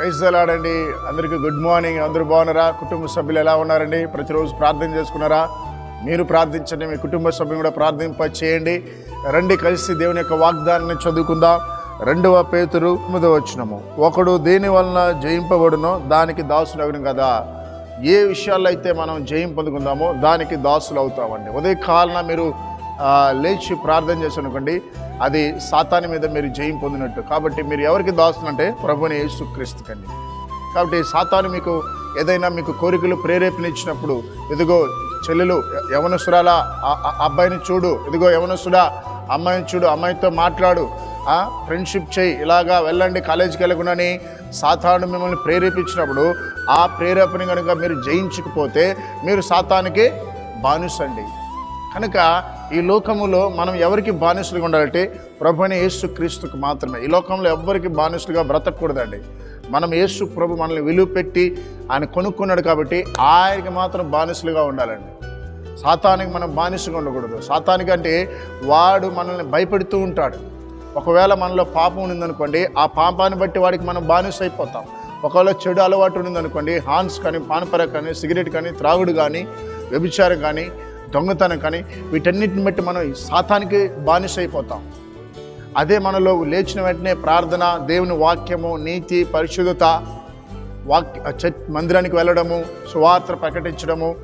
Praise అలాడండి అందరికీ good morning. అందరూ బాగున్నారా? కుటుంబ సభ్యులు ఎలా ఉన్నారండి? ప్రతిరోజు ప్రార్థన చేసుకున్నారా? మీరు ప్రార్థించండి. మీ కుటుంబ సభ్యులు కూడా ప్రార్థింప చేయండి రండి కలిసి దేవుని యొక్క వాగ్దానాన్ని చదువుకుందాం. రెండవ పేతురు తొమ్మిదవ వచ్చినము ఒకడు దేని వలన జయింపబడునో దానికి దాసుడు కదా. ఏ విషయాల్లో అయితే మనం జయం పొందుకుందామో దానికి దాసులు అవుతామండి ఉదయ కాలన మీరు లేచి ప్రార్థన చేసి అనుకోండి అది సాతాని మీద మీరు జయం పొందినట్టు. కాబట్టి మీరు ఎవరికి దాసులు ప్రభుని యేసుక్రీస్తుకండి కాబట్టి సాతాను మీకు ఏదైనా మీకు కోరికలు ప్రేరేపణించినప్పుడు ఇదిగో చెల్లెలు యవనసురాల అబ్బాయిని చూడు ఇదిగో యవనసుడా అమ్మాయిని చూడు అమ్మాయితో మాట్లాడు ఆ ఫ్రెండ్షిప్ చేయి ఇలాగా వెళ్ళండి కాలేజీకి వెళ్ళకుండాని సాతాను మిమ్మల్ని ప్రేరేపించినప్పుడు ఆ ప్రేరేపణ కనుక మీరు జయించకపోతే మీరు సాతానికి బానిసండి. కనుక ఈ లోకములో మనం ఎవరికి బానిసలుగా ఉండాలంటే ప్రభుని యేసు క్రీస్తుకు మాత్రమే. ఈ లోకంలో ఎవ్వరికి బానిసలుగా బ్రతకూడదండి. మనం యేసు ప్రభు మనల్ని విలువ పెట్టి ఆయన కొనుక్కున్నాడు కాబట్టి ఆయనకి మాత్రం బానిసలుగా ఉండాలండి. సాతానికి మనం బానిసగా ఉండకూడదు. సాతానికి అంటే వాడు మనల్ని భయపెడుతూ ఉంటాడు. ఒకవేళ మనలో పాపం ఉందనుకోండి ఆ పాపాన్ని బట్టి వాడికి మనం బానిస అయిపోతాం ఒకవేళ చెడు అలవాటు ఉందనుకోండి హాన్స్ కానీ పానపర కానీ సిగరెట్ కానీ త్రాగుడు కానీ వ్యభిచారం కానీ దొంగతనం కానీ వీటన్నిటిని బట్టి మనం ఈ సాతానికి బానిస అయిపోతాం అదే మనలో లేచిన వెంటనే ప్రార్థన దేవుని వాక్యము నీతి పరిశుద్ధత వాక్య మందిరానికి వెళ్ళడము సువార్త ప్రకటించడము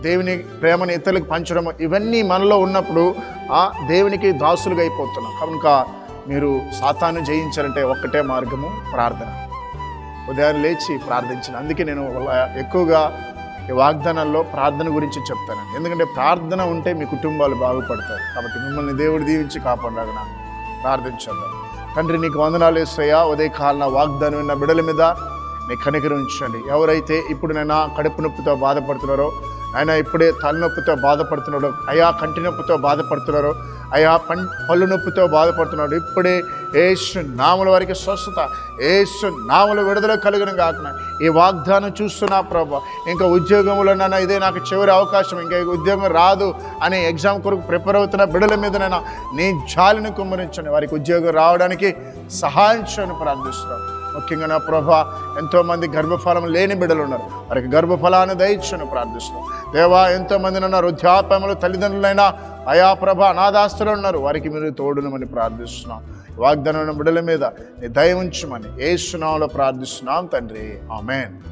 దేవుని ప్రేమని ఇతరులకు పంచడము ఇవన్నీ మనలో ఉన్నప్పుడు ఆ దేవునికి దాసులుగా అయిపోతున్నాం. కనుక మీరు సాతాను జయించాలంటే ఒక్కటే మార్గము ప్రార్థన. ఉదయం లేచి ప్రార్థించిన అందుకే నేను ఎక్కువగా ఈ వాగ్దానాల్లో ప్రార్థన గురించి చెప్తాను. ఎందుకంటే ప్రార్థన ఉంటే మీ కుటుంబాలు బాగుపడతాయి. కాబట్టి మిమ్మల్ని దేవుడు దీవించి కాపాడాగన ప్రార్థించాను తండ్రి నీకు వందనాలు వేస్తాయా ఉదయ కాలన వాగ్దానం విన్న బిడల మీద నీ కనికరం ఉంచండి. ఎవరైతే ఇప్పుడు నైనా కడుపు నొప్పితో బాధపడుతున్నారో ఆయన ఇప్పుడే తలనొప్పితో బాధపడుతున్నాడో అయా కంటి నొప్పితో బాధపడుతున్నారో అయ్యా పం పళ్ళు నొప్పితో బాధపడుతున్నాడు. ఇప్పుడే ఏసు నాముల వారికి స్వస్థత ఏసు నాముల విడుదల కలుగును కాకుండా ఈ వాగ్దానం చూస్తున్నా ప్రభా ఇంకా ఉద్యోగంలో నన్ను ఇదే నాకు చివరి అవకాశం ఇంకా ఉద్యోగం రాదు అనే ఎగ్జామ్ కొరకు ప్రిపేర్ అవుతున్న బిడల మీదనైనా నీ జాలిని కుమ్మరించండి. వారికి ఉద్యోగం రావడానికి సహాయం చేయని ప్రార్థిస్తున్నాం. ముఖ్యంగా నా ప్రభా ఎంతోమంది గర్భఫలం లేని బిడ్డలు ఉన్నారు. వారికి గర్భఫలాన్ని దయచని ప్రార్థిస్తున్నాం. దేవా ఎంతోమంది ఉన్నారు వృద్ధాప్యములు తల్లిదండ్రులైనా అయా ప్రభ అనాథాస్తులు ఉన్నారు. వారికి మీరు తోడునమని ప్రార్థిస్తున్నాం. వాగ్దానం బిడ్డల మీద నీ దయ ఉంచమని ఏ ప్రార్థిస్తున్నాం తండ్రి. ఆమెన్.